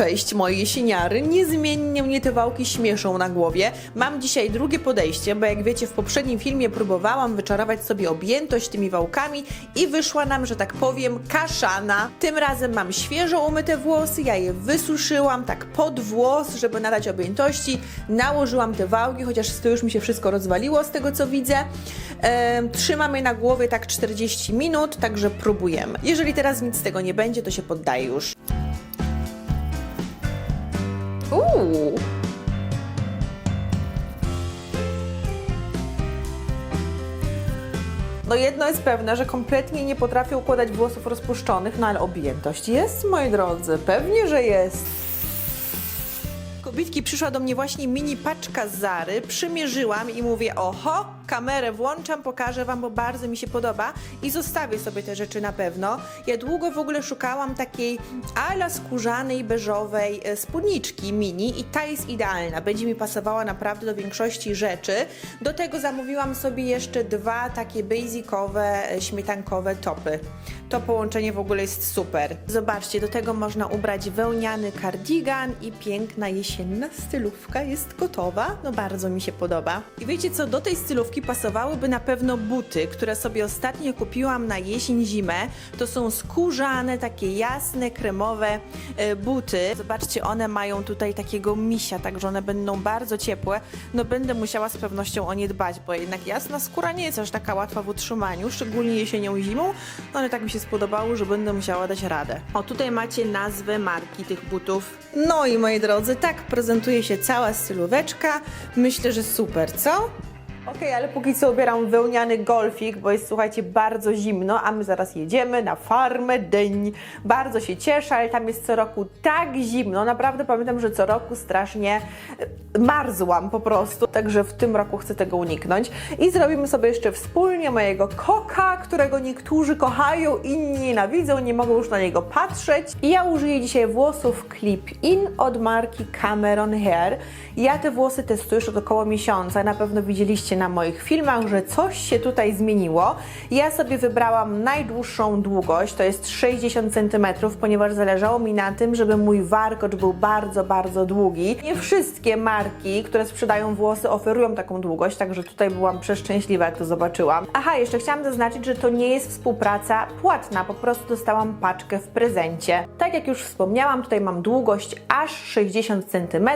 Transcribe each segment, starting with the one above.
cześć moje jesieniary. Niezmiennie mnie te wałki śmieszą na głowie. Mam dzisiaj drugie podejście, bo jak wiecie w poprzednim filmie próbowałam wyczarować sobie objętość tymi wałkami i wyszła nam, że tak powiem, kaszana. Tym razem mam świeżo umyte włosy, ja je wysuszyłam tak pod włos, żeby nadać objętości. Nałożyłam te wałki, chociaż z już mi się wszystko rozwaliło z tego co widzę. Em, trzymam je na głowie tak 40 minut, także próbujemy. Jeżeli teraz nic z tego nie będzie, to się poddaję już. Uuu. No jedno jest pewne, że kompletnie nie potrafię układać włosów rozpuszczonych, no ale objętość jest, moi drodzy, pewnie, że jest. Kobitki przyszła do mnie właśnie mini paczka z Zary, przymierzyłam i mówię, oho, kamerę włączam, pokażę Wam, bo bardzo mi się podoba i zostawię sobie te rzeczy na pewno. Ja długo w ogóle szukałam takiej ala skórzanej, beżowej e, spódniczki mini i ta jest idealna, będzie mi pasowała naprawdę do większości rzeczy. Do tego zamówiłam sobie jeszcze dwa takie basicowe, e, śmietankowe topy. To połączenie w ogóle jest super. Zobaczcie, do tego można ubrać wełniany kardigan i piękna jesienna stylówka jest gotowa. No bardzo mi się podoba. I wiecie co, do tej stylówki pasowałyby na pewno buty, które sobie ostatnio kupiłam na jesień, zimę. To są skórzane, takie jasne, kremowe e, buty. Zobaczcie, one mają tutaj takiego misia, także one będą bardzo ciepłe. No będę musiała z pewnością o nie dbać, bo jednak jasna skóra nie jest aż taka łatwa w utrzymaniu, szczególnie jesienią i zimą, no ale tak mi się spodobało, że będę musiała dać radę. O, tutaj macie nazwę marki tych butów. No i moi drodzy, tak prezentuje się cała stylóweczka. Myślę, że super, co? Okej, ale póki co ubieram wełniany golfik, bo jest, słuchajcie, bardzo zimno, a my zaraz jedziemy na farmę dyń. Bardzo się cieszę, ale tam jest co roku tak zimno. Naprawdę pamiętam, że co roku strasznie e, marzłam po prostu, także w tym roku chcę tego uniknąć. I zrobimy sobie jeszcze wspólnie mojego koka, którego niektórzy kochają, inni nienawidzą, nie mogą już na niego patrzeć. I ja użyję dzisiaj włosów Clip In od marki Cameron Hair. Ja te włosy testuję już od około miesiąca, na pewno widzieliście na moich filmach, że coś się tutaj zmieniło. Ja sobie wybrałam najdłuższą długość, to jest 60 cm, ponieważ zależało mi na tym, żeby mój warkocz był bardzo, bardzo długi. Nie wszystkie marki, które sprzedają włosy, oferują taką długość, także tutaj byłam przeszczęśliwa, jak to zobaczyłam. Aha, jeszcze chciałam zaznaczyć, że to nie jest współpraca płatna, po prostu dostałam paczkę w prezencie. Tak jak już wspomniałam, tutaj mam długość aż 60 cm.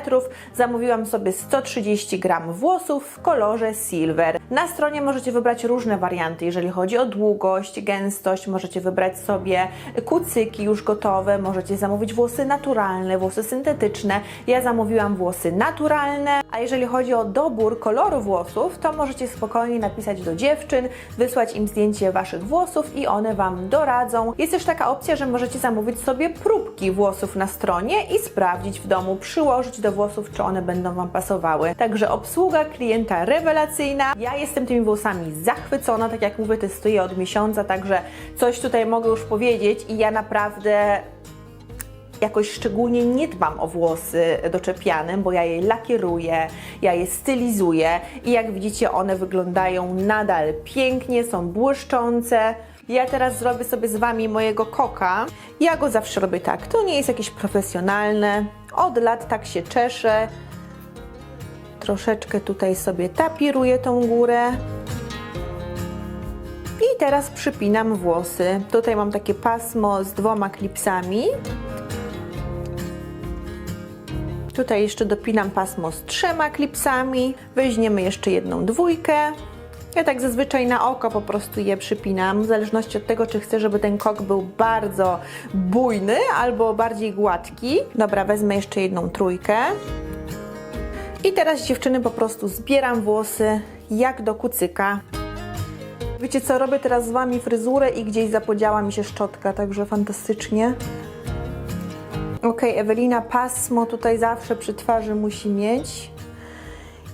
Zamówiłam sobie 130 gram włosów w kolorze silver. Na stronie możecie wybrać różne warianty, jeżeli chodzi o długość, gęstość, możecie wybrać sobie kucyki już gotowe, możecie zamówić włosy naturalne, włosy syntetyczne. Ja zamówiłam włosy naturalne, a jeżeli chodzi o dobór koloru włosów, to możecie spokojnie napisać do dziewczyn, wysłać im zdjęcie waszych włosów i one wam doradzą. Jest też taka opcja, że możecie zamówić sobie próbki włosów na stronie i sprawdzić w domu, przyłożyć do włosów, czy one będą wam pasowały. Także obsługa klienta rewelacyjna. Ja jestem tymi włosami zachwycona, tak jak mówię, testuję od miesiąca, także coś tutaj mogę już powiedzieć i ja naprawdę jakoś szczególnie nie dbam o włosy doczepiane, bo ja je lakieruję, ja je stylizuję i jak widzicie one wyglądają nadal pięknie, są błyszczące. Ja teraz zrobię sobie z Wami mojego koka. Ja go zawsze robię tak. To nie jest jakieś profesjonalne. Od lat tak się czeszę. Troszeczkę tutaj sobie tapiruję tą górę. I teraz przypinam włosy. Tutaj mam takie pasmo z dwoma klipsami. Tutaj jeszcze dopinam pasmo z trzema klipsami. Weźmiemy jeszcze jedną dwójkę. Ja tak zazwyczaj na oko po prostu je przypinam, w zależności od tego, czy chcę, żeby ten kok był bardzo bujny albo bardziej gładki. Dobra, wezmę jeszcze jedną trójkę. I teraz dziewczyny po prostu zbieram włosy jak do kucyka. Wiecie co, robię teraz z Wami fryzurę i gdzieś zapodziała mi się szczotka, także fantastycznie. Ok, Ewelina, pasmo tutaj zawsze przy twarzy musi mieć.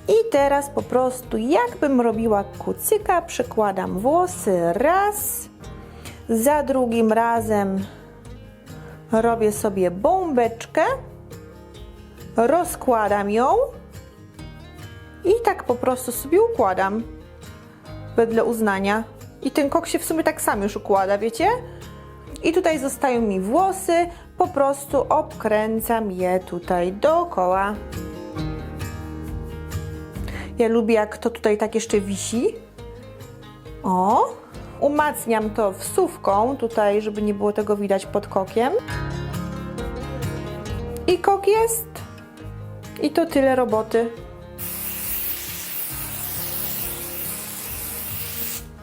I teraz po prostu jakbym robiła kucyka, przekładam włosy raz, za drugim razem robię sobie bombeczkę, rozkładam ją i tak po prostu sobie układam wedle uznania. I ten kok się w sumie tak sam już układa, wiecie? I tutaj zostają mi włosy, po prostu obkręcam je tutaj dookoła. Ja lubię, jak to tutaj tak jeszcze wisi. O, umacniam to wsówką tutaj, żeby nie było tego widać pod kokiem. I kok jest. I to tyle roboty.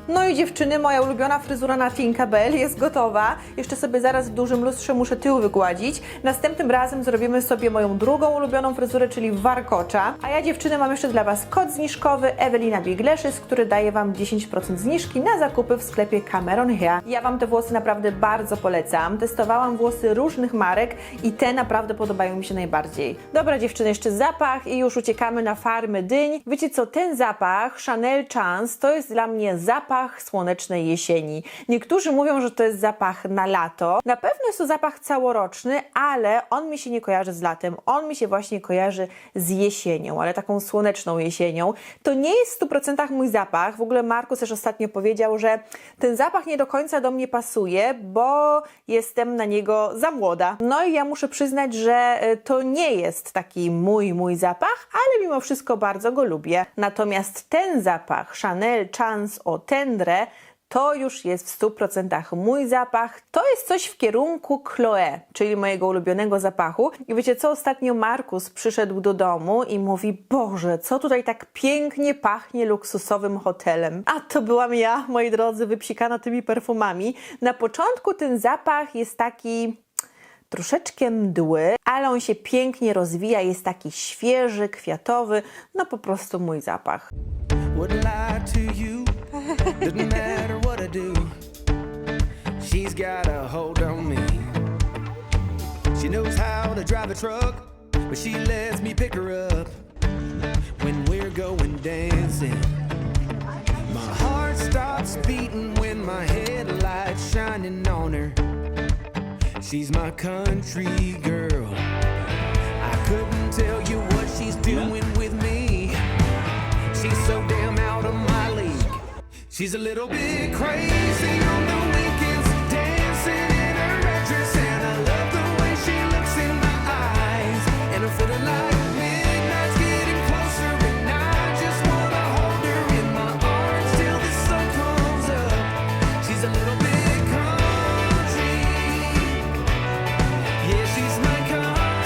No i dziewczyny, moja ulubiona fryzura na Tinkerbell jest gotowa. Jeszcze sobie zaraz w dużym lustrze muszę tył wygładzić. Następnym razem zrobimy sobie moją drugą ulubioną fryzurę, czyli warkocza. A ja dziewczyny mam jeszcze dla Was kod zniżkowy Ewelina Bigleszys, który daje Wam 10% zniżki na zakupy w sklepie Cameron Hair. Ja Wam te włosy naprawdę bardzo polecam. Testowałam włosy różnych marek i te naprawdę podobają mi się najbardziej. Dobra dziewczyny, jeszcze zapach i już uciekamy na farmy dyń. Wiecie co, ten zapach Chanel Chance to jest dla mnie zapach słonecznej jesieni. Niektórzy mówią, że to jest zapach na lato. Na pewno jest to zapach całoroczny, ale on mi się nie kojarzy z latem. On mi się właśnie kojarzy z jesienią, ale taką słoneczną jesienią. To nie jest w 100% mój zapach. W ogóle Markus też ostatnio powiedział, że ten zapach nie do końca do mnie pasuje, bo jestem na niego za młoda. No i ja muszę przyznać, że e, to nie jest taki mój, mój zapach, ale mimo wszystko bardzo go lubię. Natomiast ten zapach Chanel Chance o To już jest w 100% mój zapach. To jest coś w kierunku Chloe, czyli mojego ulubionego zapachu. I wiecie co? Ostatnio Markus przyszedł do domu i mówi: Boże, co tutaj tak pięknie pachnie luksusowym hotelem. A to byłam ja, moi drodzy, wypsikana tymi perfumami. Na początku ten zapach jest taki troszeczkę mdły, ale on się pięknie rozwija, jest taki świeży, kwiatowy, no po prostu mój zapach. Wouldn't lie to you. Doesn't matter what I do. She's got a hold on me. She knows how to drive a truck, but she lets me pick her up when we're going dancing. My heart stops beating when my headlights shining on her. She's my country girl. She's a little bit crazy my.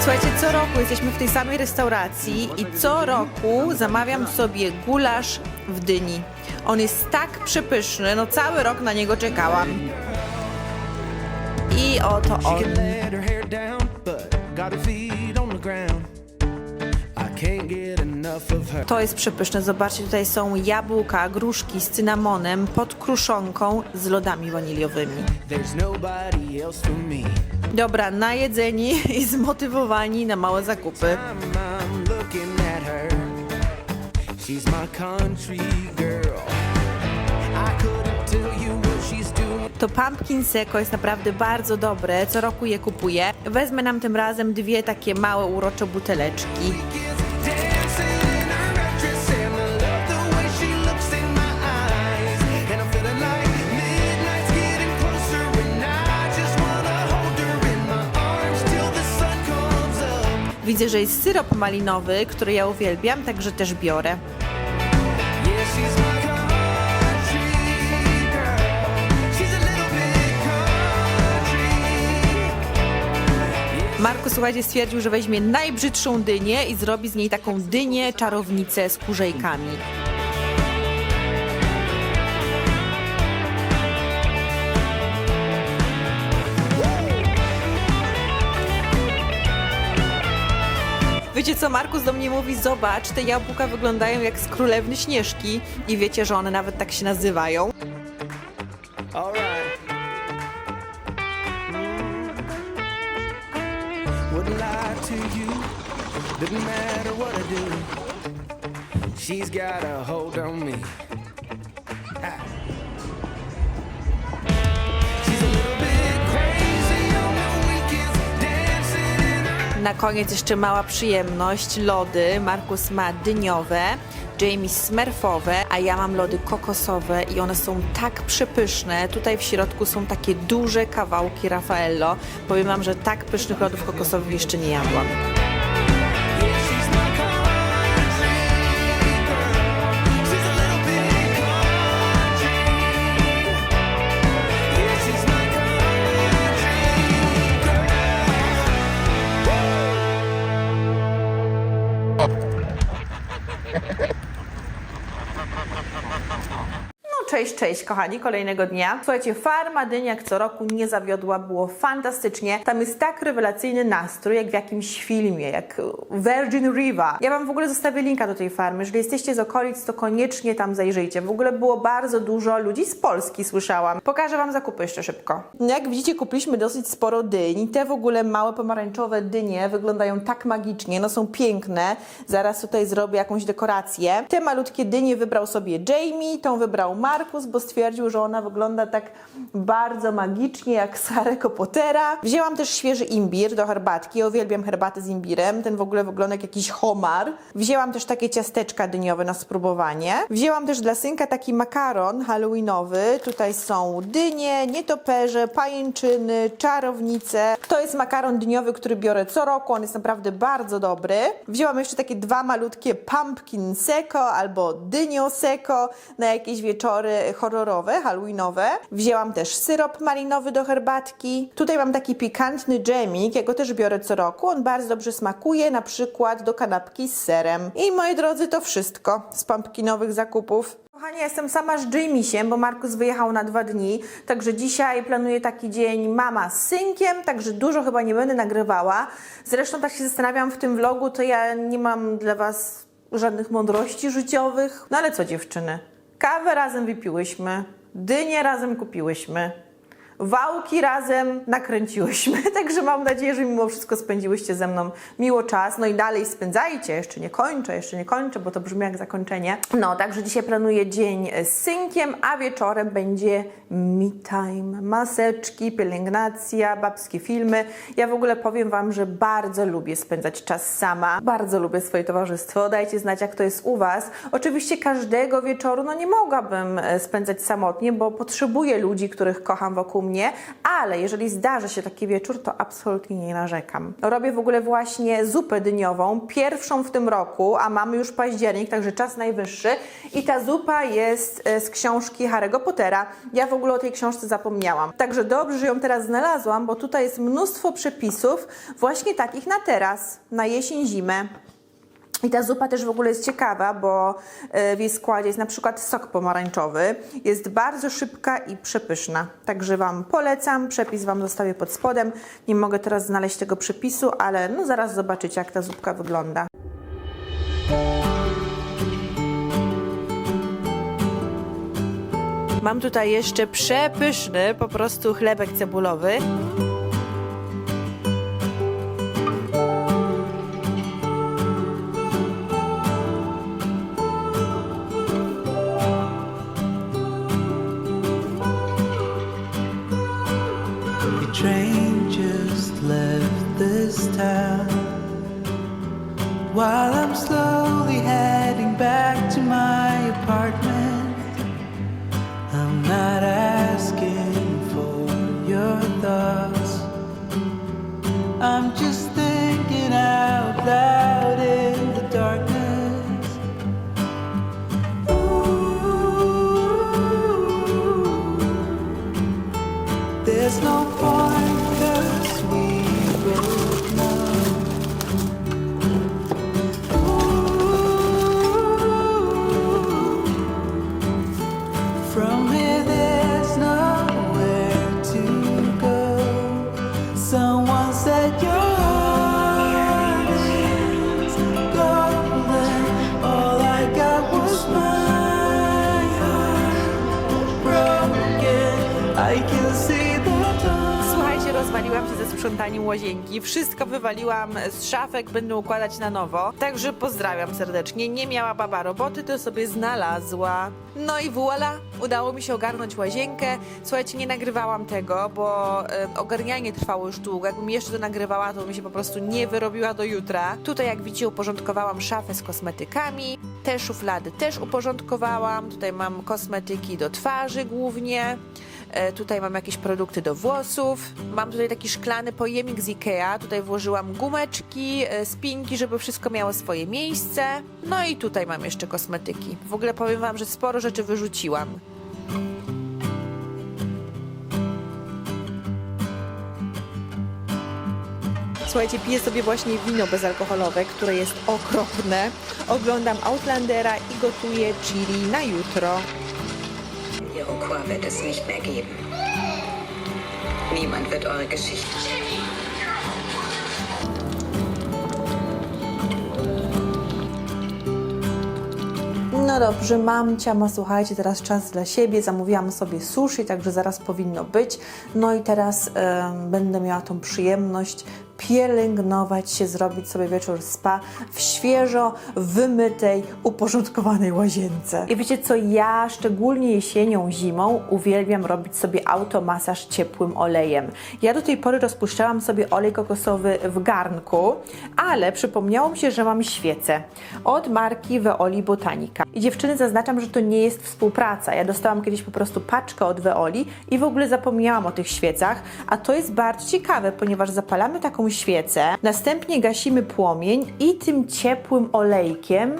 Słuchajcie, co roku jesteśmy w tej samej restauracji i co roku zamawiam sobie gulasz w dyni. On jest tak przepyszny, no cały rok na niego czekałam. I oto on. To jest przepyszne. Zobaczcie, tutaj są jabłka, gruszki z cynamonem, pod kruszonką z lodami waniliowymi. Dobra, najedzeni i zmotywowani na małe zakupy. She's my country girl. To pumpkin seco jest naprawdę bardzo dobre. Co roku je kupuję. Wezmę nam tym razem dwie takie małe, urocze buteleczki. Widzę, że jest syrop malinowy, który ja uwielbiam, także też biorę. Słuchajcie, stwierdził, że weźmie najbrzydszą dynię i zrobi z niej taką dynię czarownicę z kurzejkami. Wiecie co, Markus do mnie mówi, zobacz, te jabłka wyglądają jak z królewny Śnieżki i wiecie, że one nawet tak się nazywają. Wouldn't lie to you. Didn't matter what I do. She's got a hold on me. Na koniec jeszcze mała przyjemność, lody. Markus ma dyniowe. Jamie smurfowe, a ja mam lody kokosowe i one są tak przepyszne. Tutaj w środku są takie duże kawałki Raffaello. Powiem wam, że tak pysznych lodów kokosowych jeszcze nie jadłam. Cześć, kochani, kolejnego dnia. Słuchajcie, farma dyń jak co roku nie zawiodła, było fantastycznie. Tam jest tak rewelacyjny nastrój, jak w jakimś filmie, jak Virgin River. Ja wam w ogóle zostawię linka do tej farmy. Jeżeli jesteście z okolic, to koniecznie tam zajrzyjcie. W ogóle było bardzo dużo ludzi z Polski, słyszałam. Pokażę wam zakupy jeszcze szybko. Jak widzicie, kupiliśmy dosyć sporo dyń. Te w ogóle małe pomarańczowe dynie wyglądają tak magicznie, no są piękne. Zaraz tutaj zrobię jakąś dekorację. Te malutkie dynie wybrał sobie Jamie, tą wybrał Markus, bo stwierdził, że ona wygląda tak bardzo magicznie jak Harry'ego Pottera. Wzięłam też świeży imbir do herbatki. Ja uwielbiam herbatę z imbirem. Ten w ogóle wygląda jak jakiś homar. Wzięłam też takie ciasteczka dyniowe na spróbowanie. Wzięłam też dla synka taki makaron halloweenowy. Tutaj są dynie, nietoperze, pajęczyny, czarownice. To jest makaron dyniowy, który biorę co roku. On jest naprawdę bardzo dobry. Wzięłam jeszcze takie dwa malutkie pumpkin seco albo dynio seco na jakieś wieczory horrorowe, halloweenowe. Wzięłam też syrop malinowy do herbatki. Tutaj mam taki pikantny dżemik, ja też biorę co roku. On bardzo dobrze smakuje, na przykład do kanapki z serem. I moi drodzy, to wszystko z pumpkinowych zakupów. Kochani, jestem sama z Jamisiem, bo Markus wyjechał na dwa dni, także dzisiaj planuję taki dzień mama z synkiem, także dużo chyba nie będę nagrywała. Zresztą tak się zastanawiam w tym vlogu, to ja nie mam dla was żadnych mądrości życiowych. No ale co dziewczyny? Kawę razem wypiłyśmy, dynię razem kupiłyśmy. Wałki razem nakręciłyśmy, także mam nadzieję, że mimo wszystko spędziłyście ze mną miło czas. No i dalej spędzajcie, jeszcze nie kończę, jeszcze nie kończę, bo to brzmi jak zakończenie. No, także dzisiaj planuję dzień z synkiem, a wieczorem będzie me time, maseczki, pielęgnacja, babskie filmy. Ja w ogóle powiem Wam, że bardzo lubię spędzać czas sama, bardzo lubię swoje towarzystwo. Dajcie znać, jak to jest u Was. Oczywiście każdego wieczoru, no nie mogłabym e, spędzać samotnie, bo potrzebuję ludzi, których kocham wokół mnie, ale jeżeli zdarzy się taki wieczór, to absolutnie nie narzekam. Robię w ogóle właśnie zupę dyniową, pierwszą w tym roku, a mamy już październik, także czas najwyższy. I ta zupa jest e, z książki Harry'ego Pottera. Ja w ogóle o tej książce zapomniałam. Także dobrze, że ją teraz znalazłam, bo tutaj jest mnóstwo przepisów właśnie takich na teraz, na jesień, zimę. I ta zupa też w ogóle jest ciekawa, bo e, w jej składzie jest na przykład sok pomarańczowy. Jest bardzo szybka i przepyszna. Także Wam polecam. Przepis Wam zostawię pod spodem. Nie mogę teraz znaleźć tego przepisu, ale no zaraz zobaczycie, jak ta zupka wygląda. Mam tutaj jeszcze przepyszny po prostu chlebek cebulowy. Słuchajcie, rozwaliłam się ze sprzątaniem łazienki. Wszystko wywaliłam z szafek, będę układać na nowo. Także pozdrawiam serdecznie. Nie miała baba roboty, to sobie znalazła. No i voila, udało mi się ogarnąć łazienkę. Słuchajcie, nie nagrywałam tego, bo e, ogarnianie trwało już długo. Jakbym jeszcze to nagrywała, to bym się po prostu nie wyrobiła do jutra. Tutaj, jak widzicie, uporządkowałam szafę z kosmetykami. Te szuflady też uporządkowałam. Tutaj mam kosmetyki do twarzy głównie. E, Tutaj mam jakieś produkty do włosów. Mam tutaj taki szklany pojemnik z Ikea. Tutaj włożyłam gumeczki, e, spinki, żeby wszystko miało swoje miejsce. No i tutaj mam jeszcze kosmetyki. W ogóle powiem Wam, że sporo rzeczy wyrzuciłam. Słuchajcie, piję sobie właśnie wino bezalkoholowe, które jest okropne. Oglądam Outlandera i gotuję chili na jutro. Iroquois wird es nicht mehr geben. Niemand wird eure Geschichte. No dobrze, mamcia ma, słuchajcie, teraz czas dla siebie. Zamówiłam sobie sushi, także zaraz powinno być. No i teraz em, będę miała tą przyjemność pielęgnować się, zrobić sobie wieczór spa w świeżo wymytej, uporządkowanej łazience. I wiecie co, ja szczególnie jesienią, zimą uwielbiam robić sobie automasaż ciepłym olejem. Ja do tej pory rozpuszczałam sobie olej kokosowy w garnku, ale przypomniało mi się, że mam świecę od marki Veoli Botanica. I dziewczyny zaznaczam, że to nie jest współpraca. Ja dostałam kiedyś po prostu paczkę od Veoli i w ogóle zapomniałam o tych świecach, a to jest bardzo ciekawe, ponieważ zapalamy taką świecę, następnie gasimy płomień i tym ciepłym olejkiem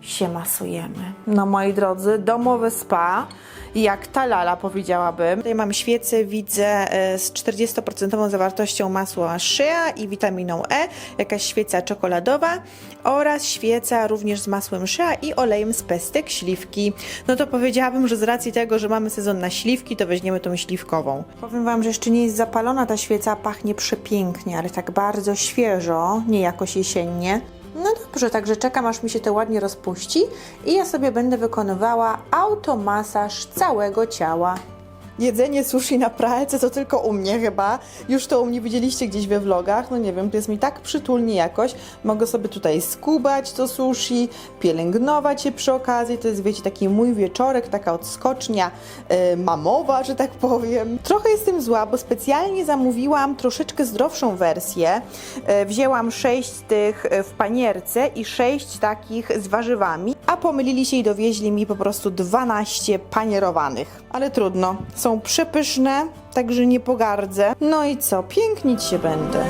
się masujemy. No moi drodzy, domowe spa, jak ta lala powiedziałabym. Tutaj mam świecę, widzę e, z 40% zawartością masła shea i witaminą E, jakaś świeca czekoladowa oraz świeca również z masłem shea i olejem z pestek śliwki. No to powiedziałabym, że z racji tego, że mamy sezon na śliwki, to weźmiemy tą śliwkową. Powiem Wam, że jeszcze nie jest zapalona ta świeca, pachnie przepięknie, ale tak bardzo świeżo, nie jakoś jesiennie. No dobrze, także czekam aż mi się to ładnie rozpuści i ja sobie będę wykonywała automasaż całego ciała. Jedzenie sushi na pralce to tylko u mnie chyba. Już to u mnie widzieliście gdzieś we vlogach. No nie wiem, to jest mi tak przytulnie jakoś. Mogę sobie tutaj skubać to sushi, pielęgnować je przy okazji. To jest, wiecie, taki mój wieczorek, taka odskocznia e, mamowa, że tak powiem. Trochę jestem zła, bo specjalnie zamówiłam troszeczkę zdrowszą wersję. E, wzięłam 6 tych e, w panierce i 6 takich z warzywami, a pomylili się i dowieźli mi po prostu 12 panierowanych. Ale trudno, są przepyszne, także nie pogardzę. No i co, pięknić się będę.